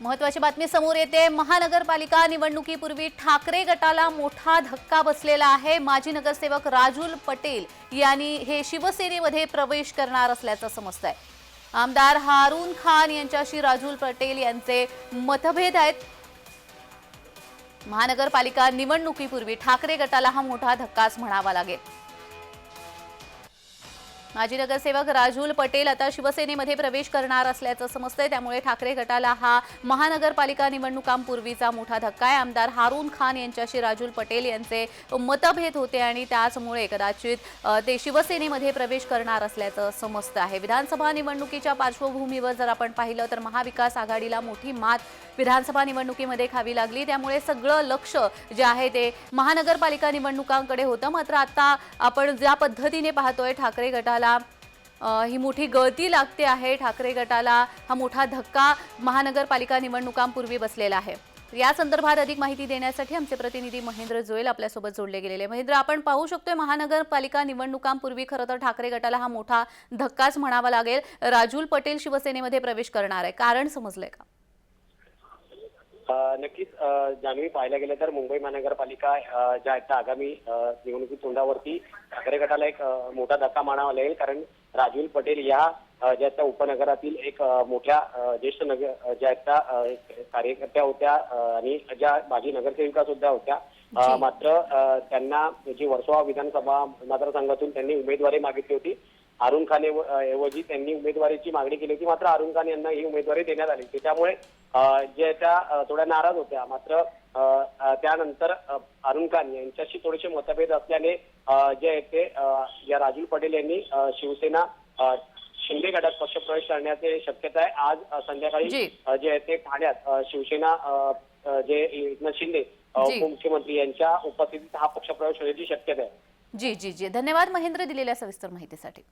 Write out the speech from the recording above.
महत्वाची बातमी समोर येते. महानगरपालिका निवडणुकीपूर्वी ठाकरे गटाला मोठा धक्का बसलेला आहे. माजी नगरसेवक राजुल पटेल यांनी हे शिवसेनेमध्ये प्रवेश करणार असल्याचं समजतंय. आमदार हारून खान यांच्याशी राजुल पटेल यांचे मतभेद आहेत. महानगरपालिका निवडणुकीपूर्वी ठाकरे गटाला हा मोठा धक्काच म्हणावा लागेल. माजी नगरसेवक राजूल पटेल आता शिवसेनेमध्ये प्रवेश करणार असल्याचं समजतंय. त्यामुळे ठाकरे गटाला हा महानगरपालिका निवडणुकांपूर्वीचा मोठा धक्का आहे. आमदार हारून खान यांच्याशी राजूल पटेल यांचे मतभेद होते आणि त्याचमुळे कदाचित ते शिवसेनेमध्ये प्रवेश करणार असल्याचं समजतं आहे. विधानसभा निवडणुकीच्या पार्श्वभूमीवर जर आपण पाहिलं तर महाविकास आघाडीला मोठी मात विधानसभा निवडणुकीमध्ये खावी लागली. त्यामुळे सगळं लक्ष जे आहे ते महानगरपालिका निवडणुकांकडे होतं. मात्र आता आपण ज्या पद्धतीने पाहतोय ठाकरे गटाला गटाला ही मोठी गळती लागते आहे. ठाकरे गटाला हा मोठा धक्का महानगरपालिका निवडणुकांपूर्वी बसलेला आहे. या संदर्भात अधिक माहिती देण्यासाठी आमचे प्रतिनिधी महेंद्र जोयल आपल्यासोबत जोडले गेलेले महेंद्र आपण पाहू शकतोय महानगरपालिका निवडणुकांपूर्वी खरं तर ठाकरे गटाला हा मोठा धक्काच म्हणावा लागेल. राजूल पटेल शिवसेनेमध्ये प्रवेश करणार आहे. कारण समजलंय का? नक्कीच जान्हवी पाहायला गेलं तर मुंबई महानगरपालिका ज्या आहेत त्या आगामी अ, निवडणुकी तोंडावरती ठाकरे गटाला एक मोठा धक्का मानावा लागेल. कारण राजुल पटेल या ज्या त्या उपनगरातील एक मोठ्या ज्येष्ठ नगर ज्या आहेत त्या कार्यकर्त्या होत्या आणि ज्या माजी नगरसेविका सुद्धा होत्या. मात्र त्यांना जी वर्सोवा विधानसभा मतदारसंघातून त्यांनी उमेदवारी मागितली होती. अरुण खान ऐव- ऐवजी त्यांनी उमेदवारीची मागणी केली होती. मात्र अरुण खान यांना ही उमेदवारी देण्यात आली होती. त्यामुळे जे त्या थोड्या नाराज होत्या. मात्र त्यानंतर अरुण खान यांच्याशी थोडेसे मतभेद असल्याने जे आहे ते या राजुल पटेल यांनी शिवसेना शिंदे गटात पक्षप्रवेश करण्याची शक्यता आहे. आज संध्याकाळी जी. आहे ते ठाण्यात शिवसेना जे एकनाथ शिंदे. उपमुख्यमंत्री यांच्या उपस्थितीत हा पक्षप्रवेश होण्याची शक्यता आहे. जी जी जी. धन्यवाद महेंद्र दिलेल्या सविस्तर माहितीसाठी.